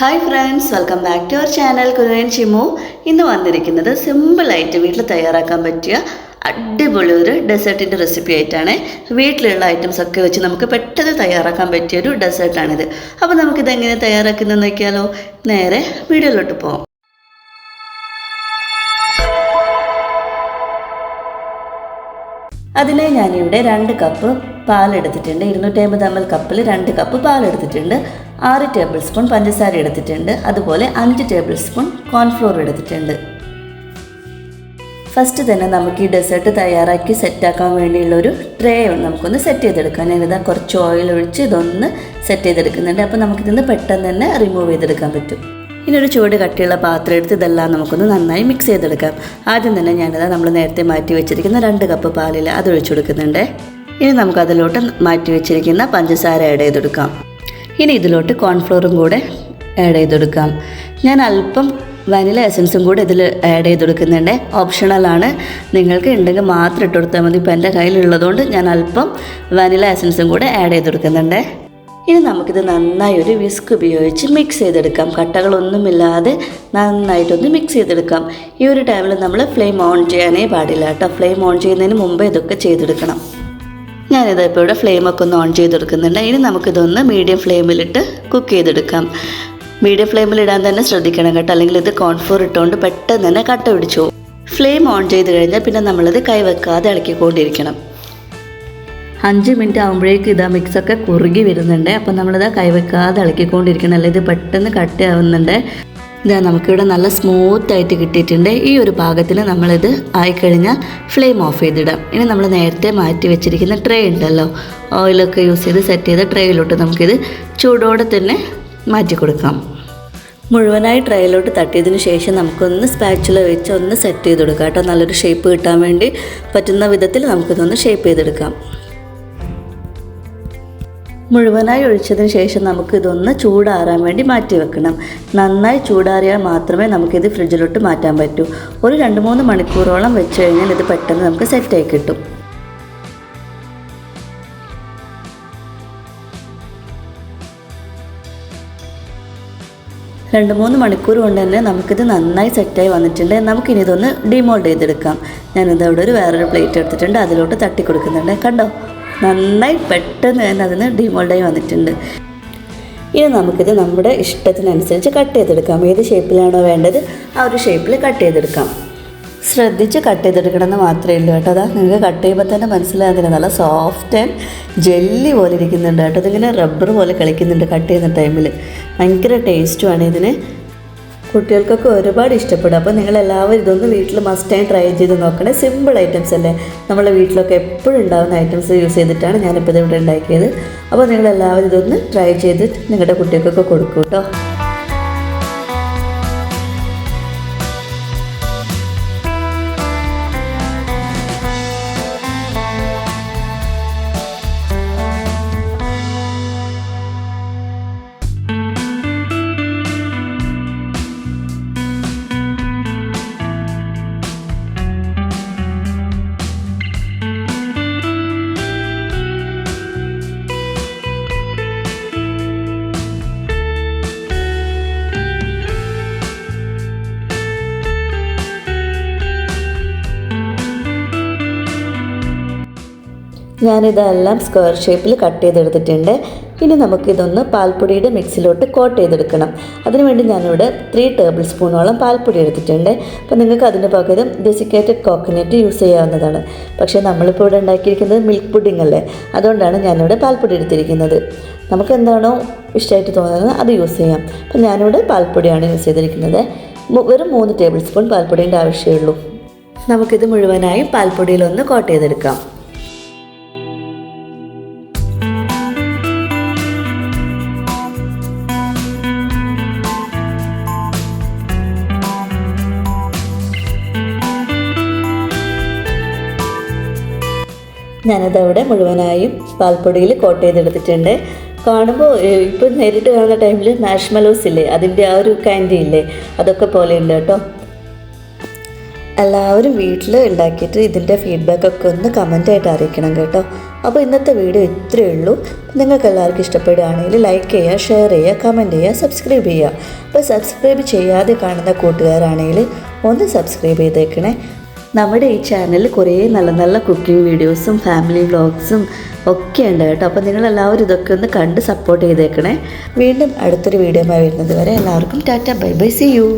Hi friends welcome back to our channel കുരുവൻ ചിമു ഇന്ന് വന്നിരിക്കുന്നത് സിമ്പിളായിട്ട് വീട്ടിൽ തയ്യാറാക്കാൻ പറ്റിയ അടിപൊളി ഒരു ഡെസേർട്ടിന്റെ റെസിപ്പി ആയിട്ടാണ്. വീട്ടിലുള്ള ഐറ്റംസ് ഒക്കെ വെച്ച് നമുക്ക് പെട്ടെന്ന് തയ്യാറാക്കാൻ പറ്റിയ ഒരു ഡെസേർട്ടാണിത് അപ്പോൾ നമുക്കിത് എങ്ങനെ തയ്യാറാക്കുന്നത് നോക്കിയാലോ? നേരെ വീഡിയോയിലോട്ട് പോകാം അതിനായി ഞാനിവിടെ രണ്ട് കപ്പ് പാലെടുത്തിട്ടുണ്ട്. ഇരുന്നൂറ്റമ്പത് എം എൽ കപ്പിൽ രണ്ട് കപ്പ് പാലെടുത്തിട്ടുണ്ട്. ആറ് ടേബിൾ സ്പൂൺ പഞ്ചസാര എടുത്തിട്ടുണ്ട്. അതുപോലെ അഞ്ച് ടേബിൾ സ്പൂൺ കോൺഫ്ലോർ എടുത്തിട്ടുണ്ട്. ഫസ്റ്റ് തന്നെ നമുക്ക് ഈ ഡെസേർട്ട് തയ്യാറാക്കി സെറ്റാക്കാൻ വേണ്ടിയുള്ള ഒരു ട്രേ നമുക്കൊന്ന് സെറ്റ് ചെയ്തെടുക്കാം. ഞാനിതാ കുറച്ച് ഓയിൽ ഒഴിച്ച് ഇതൊന്ന് സെറ്റ് ചെയ്തെടുക്കുന്നുണ്ട്. അപ്പോൾ നമുക്കിതിന്ന് പെട്ടെന്ന് തന്നെ റിമൂവ് ചെയ്തെടുക്കാൻ പറ്റും. ഇനി ഒരു ചൂട് കട്ടിയുള്ള പാത്രം എടുത്ത് ഇതെല്ലാം നമുക്കൊന്ന് നന്നായി മിക്സ് ചെയ്തെടുക്കാം. ആദ്യം തന്നെ ഞാനിതാ നമ്മൾ നേരത്തെ മാറ്റി വെച്ചിരിക്കുന്ന രണ്ട് കപ്പ് പാലിൽ അത് ഒഴിച്ചു കൊടുക്കുന്നുണ്ട്. ഇനി നമുക്ക് അതിലോട്ട് മാറ്റി വെച്ചിരിക്കുന്ന പഞ്ചസാര ആഡ് ചെയ്തെടുക്കാം. ഇനി ഇതിലോട്ട് കോൺഫ്ലോറും കൂടെ ആഡ് ചെയ്തെടുക്കാം. ഞാൻ അല്പം വനില എസൻസും കൂടെ ഇതിൽ ആഡ് ചെയ്ത് കൊടുക്കുന്നുണ്ട് ഓപ്ഷണലാണ് നിങ്ങൾക്ക് ഉണ്ടെങ്കിൽ മാത്രം ഇട്ട് കൊടുത്താൽ മതി. ഇപ്പോൾ എന്റെ കയ്യിലുള്ളതുകൊണ്ട് ഞാൻ അല്പം വനില എസൻസും കൂടെ ആഡ് ചെയ്ത് കൊടുക്കുന്നുണ്ട് ഇനി നമുക്കിത് നന്നായി ഒരു വിസ്ക് ഉപയോഗിച്ച് മിക്സ് ചെയ്തെടുക്കാം. കട്ടകളൊന്നുമില്ലാതെ നന്നായിട്ടൊന്ന് മിക്സ് ചെയ്തെടുക്കാം. ഈ ഒരു ടൈമിൽ നമ്മൾ ഫ്ലെയിം ഓൺ ചെയ്യാനേ പാടില്ല കേട്ടോ. ഫ്ലെയിം ഓൺ ചെയ്യുന്നതിന് മുമ്പ് ഇതൊക്കെ ചെയ്തെടുക്കണം. ഞാനിത് ഇപ്പോൾ ഇവിടെ ഫ്ലെയിമൊക്കെ ഒന്ന് ഓൺ ചെയ്തെടുക്കുന്നുണ്ട്. ഇനി നമുക്കിതൊന്ന് മീഡിയം ഫ്ലെയിമിലിട്ട് കുക്ക് ചെയ്തെടുക്കാം. മീഡിയം ഫ്ലെയിമിൽ ഇടാൻ തന്നെ ശ്രദ്ധിക്കണം കേട്ടോ. അല്ലെങ്കിൽ ഇത് കോൺഫ്ലോർ ഇട്ടുകൊണ്ട് പെട്ടെന്ന് തന്നെ കട്ട പിടിച്ചു. ഫ്ലെയിം ഓൺ ചെയ്ത് കഴിഞ്ഞാൽ പിന്നെ നമ്മളിത് കൈവെക്കാതെ ഇളക്കിക്കൊണ്ടിരിക്കണം. അഞ്ച് മിനിറ്റ് ആകുമ്പോഴേക്കും ഇതാ മിക്സൊക്കെ കുറുകി വരുന്നുണ്ട്. അപ്പം നമ്മളിത് കൈവെക്കാതെ ഇളക്കിക്കൊണ്ടിരിക്കണം. അല്ലെങ്കിൽ ഇത് പെട്ടെന്ന് കട്ടയാവുന്നുണ്ട്. ഇതാ നമുക്കിവിടെ നല്ല സ്മൂത്ത് ആയിട്ട് കിട്ടിയിട്ടുണ്ട്. ഈ ഒരു പാകത്തിൽ നമ്മളിത് ആയിക്കഴിഞ്ഞാൽ ഫ്ലെയിം ഓഫ് ചെയ്തിടാം. ഇനി നമ്മൾ നേരത്തെ മാറ്റി വെച്ചിരിക്കുന്ന ട്രേ ഉണ്ടല്ലോ. ഓയിലൊക്കെ യൂസ് ചെയ്ത് സെറ്റ് ചെയ്ത ട്രേയിലോട്ട് നമുക്കിത് ചൂടോടെ തന്നെ മാറ്റി കൊടുക്കാം. മുഴുവനായി ട്രയലോട്ട് തട്ടിയതിന് ശേഷം നമുക്കൊന്ന് സ്പാച്ചുല വെച്ച് ഒന്ന് സെറ്റ് ചെയ്ത് കൊടുക്കാം കേട്ടോ. നല്ലൊരു ഷേപ്പ് കിട്ടാൻ വേണ്ടി പറ്റുന്ന വിധത്തിൽ നമുക്കിതൊന്ന് ഷേപ്പ് ചെയ്തെടുക്കാം. മുഴുവനായി ഒഴിച്ചതിന് ശേഷം നമുക്ക് ഇതൊന്ന് ചൂടാറാൻ വേണ്ടി മാറ്റി വെക്കണം. നന്നായി ചൂടാറിയാൽ മാത്രമേ നമുക്കിത് ഫ്രിഡ്ജിലോട്ട് മാറ്റാൻ പറ്റൂ. ഒരു രണ്ട് മൂന്ന് മണിക്കൂറോളം വെച്ച് കഴിഞ്ഞാൽ ഇത് പെട്ടെന്ന് നമുക്ക് സെറ്റായി കിട്ടും. രണ്ട് മൂന്ന് മണിക്കൂർ കൊണ്ട് തന്നെ നമുക്കിത് നന്നായി സെറ്റായി വന്നിട്ടുണ്ട്. നമുക്കിനി ഇതൊന്ന് ഡിമോൾഡ് ചെയ്തെടുക്കാം. ഞാനിത് അവിടെ ഒരു വേറൊരു പ്ലേറ്റ് എടുത്തിട്ടുണ്ട്. അതിലോട്ട് തട്ടി കൊടുക്കുന്നുണ്ട് കണ്ടോ? നന്നായി പെട്ടെന്ന് തന്നെ അതിന് ഡിമോൾഡായി വന്നിട്ടുണ്ട്. ഇനി നമുക്കിത് നമ്മുടെ ഇഷ്ടത്തിനനുസരിച്ച് കട്ട് ചെയ്തെടുക്കാം. ഏത് ഷേപ്പിലാണോ വേണ്ടത് ആ ഒരു ഷേപ്പിൽ കട്ട് ചെയ്തെടുക്കാം. ശ്രദ്ധിച്ച് കട്ട് ചെയ്തെടുക്കണമെന്ന് മാത്രമേ ഉള്ളൂ കേട്ടോ. അതാ നിങ്ങൾക്ക് കട്ട് ചെയ്യുമ്പോൾ തന്നെ മനസ്സിലാകുന്നില്ല. നല്ല സോഫ്റ്റ് ആൻഡ് ജെല്ലി പോലെ ഇരിക്കുന്നുണ്ട് കേട്ടോ. ഇതിങ്ങനെ റബ്ബർ പോലെ കളിക്കുന്നുണ്ട് കട്ട് ചെയ്യുന്ന ടൈമിൽ ഭയങ്കര ടേസ്റ്റുമാണ് ഇതിന്. കുട്ടികൾക്കൊക്കെ ഒരുപാട് ഇഷ്ടപ്പെടും. അപ്പോൾ നിങ്ങൾ എല്ലാവരും ഇതൊന്ന് വീട്ടിൽ മസ്റ്റ് മസ്റ്റായി ട്രൈ ചെയ്ത് നോക്കണേ. സിമ്പിൾ ഐറ്റംസ് അല്ലേ? നമ്മളെ വീട്ടിലൊക്കെ എപ്പോഴും ഉണ്ടാകുന്ന ഐറ്റംസ് യൂസ് ചെയ്തിട്ടാണ് ഞാനിപ്പോൾ ഇതിവിടെ ഉണ്ടാക്കിയത്. അപ്പോൾ നിങ്ങൾ എല്ലാവരും ഇതൊന്ന് ട്രൈ ചെയ്ത് നിങ്ങളുടെ കുട്ടികൾക്കൊക്കെ കൊടുക്കൂ കേട്ടോ ഞാനിതെല്ലാം സ്ക്വയർ ഷേപ്പിൽ കട്ട് ചെയ്തെടുത്തിട്ടുണ്ട്. ഇനി നമുക്കിതൊന്ന് പാൽപ്പൊടിയുടെ മിക്സിലോട്ട് കോട്ട് ചെയ്തെടുക്കണം. അതിനുവേണ്ടി ഞാനിവിടെ ത്രീ ടേബിൾ സ്പൂണോളം പാൽപ്പൊടി എടുത്തിട്ടുണ്ട്. അപ്പോൾ നിങ്ങൾക്ക് അതിന് പകരം ഡെസിക്കേറ്റഡ് കോക്കനറ്റ് യൂസ് ചെയ്യാവുന്നതാണ്. പക്ഷേ നമ്മളിപ്പോൾ ഇവിടെ ഉണ്ടാക്കിയിരിക്കുന്നത് മിൽക്ക് പുഡിംഗ് അല്ലേ? അതുകൊണ്ടാണ് ഞാനിവിടെ പാൽപ്പൊടി എടുത്തിരിക്കുന്നത്. നമുക്ക് എന്താണോ ഇഷ്ടമായിട്ട് തോന്നുന്നത് അത് യൂസ് ചെയ്യാം. അപ്പോൾ ഞാനിവിടെ പാൽപ്പൊടിയാണ് യൂസ് ചെയ്തിരിക്കുന്നത്. വെറും മൂന്ന് ടേബിൾ സ്പൂൺ പാൽപ്പൊടീന്റെ ആവശ്യമുള്ളൂ. നമുക്കിത് മുഴുവനായും പാൽപ്പൊടിയിലൊന്ന് കോട്ട് ചെയ്തെടുക്കാം. ഞാനതവിടെ മുഴുവനായും പാൽപ്പൊടിയിൽ കോട്ട് ചെയ്തെടുത്തിട്ടുണ്ട്. കാണുമ്പോൾ ഇപ്പോൾ നേരിട്ട് കാണുന്ന ടൈമിൽ മാഷ്മലോസ് ഇല്ലേ അതിന്റെ ആ ഒരു കാൻഡി ഇല്ലേ അതൊക്കെ പോലെ ഉണ്ട് കേട്ടോ. എല്ലാവരും വീട്ടിൽ ഉണ്ടാക്കിയിട്ട് ഇതിന്റെ ഫീഡ്ബാക്കൊക്കെ ഒന്ന് കമന്റായിട്ട് അറിയിക്കണം കേട്ടോ. അപ്പോൾ ഇന്നത്തെ വീഡിയോ ഇത്രയേ ഉള്ളൂ. നിങ്ങൾക്ക് എല്ലാവർക്കും ഇഷ്ടപ്പെടുകയാണെങ്കിൽ ലൈക്ക് ചെയ്യുക ഷെയർ ചെയ്യുക കമന്റ് ചെയ്യുക സബ്സ്ക്രൈബ് ചെയ്യുക. അപ്പോൾ സബ്സ്ക്രൈബ് ചെയ്യാതെ കാണുന്ന കൂട്ടുകാരാണെങ്കിൽ ഒന്ന് സബ്സ്ക്രൈബ് ചെയ്തേക്കണേ. നമ്മുടെ ഈ ചാനലിൽ കുറേ നല്ല നല്ല കുക്കിംഗ് വീഡിയോസും ഫാമിലി വ്ളോഗ്സും ഒക്കെ ഉണ്ട് കേട്ടോ. അപ്പോൾ നിങ്ങളെല്ലാവരും ഇതൊക്കെ ഒന്ന് കണ്ട് സപ്പോർട്ട് ചെയ്തേക്കണേ. വീണ്ടും അടുത്തൊരു വീഡിയോ വരുന്നത് വരെ എല്ലാവർക്കും tata bye bye see you